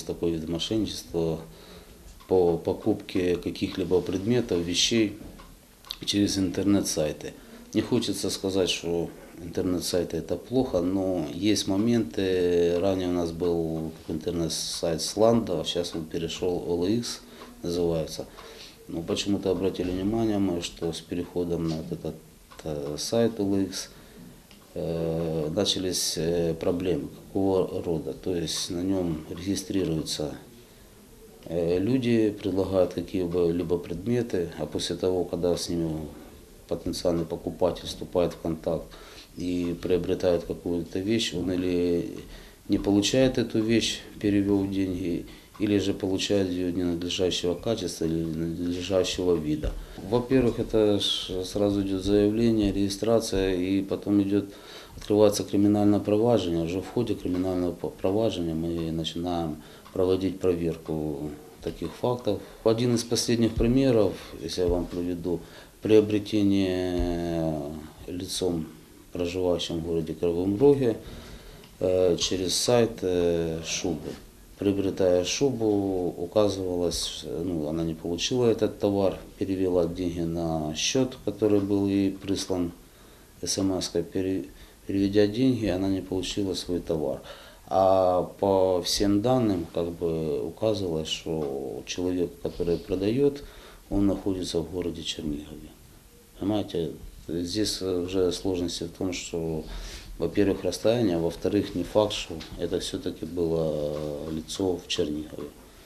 есть такой вид мошенничества по покупке каких-либо предметов, вещей через интернет-сайты. Не хочется сказать, что интернет-сайты это плохо, но есть моменты, ранее у нас был интернет-сайт Сланда, сейчас он перешел OLX, называется. Но почему-то обратили внимание мы, что с переходом на этот э, сайт OLX начались э, проблемы какого рода. То есть на нем регистрируются э, люди, предлагают какие-либо предметы, а после того, когда с ними потенциальный покупатель вступает в контакт и приобретает какую-то вещь, он или не получает эту вещь, перевел деньги, или же получает ее ненадлежащего качества или ненадлежащего вида. Во-первых, это сразу идет заявление, регистрация, и потом идет открывается криминальное проваджение. Уже в ходе криминального проваджения мы начинаем проводить проверку таких фактов. Один из последних примеров, если я вам приведу, приобретение лицом, проживающим в городе Кривом Роге, э, через сайт э, шубы. Приобретая шубу, указывалось, ну, она не получила этот товар, перевела деньги на счет, который был ей прислан смс переведя деньги, она не получила свой товар. А по всем данным как бы указывалось, что человек, который продает, он находится в городе Чернигове. Понимаете, здесь уже сложности в том, что, во-первых, расстояние, а во-вторых, не факт, что это все-таки было лицо в Чернигове.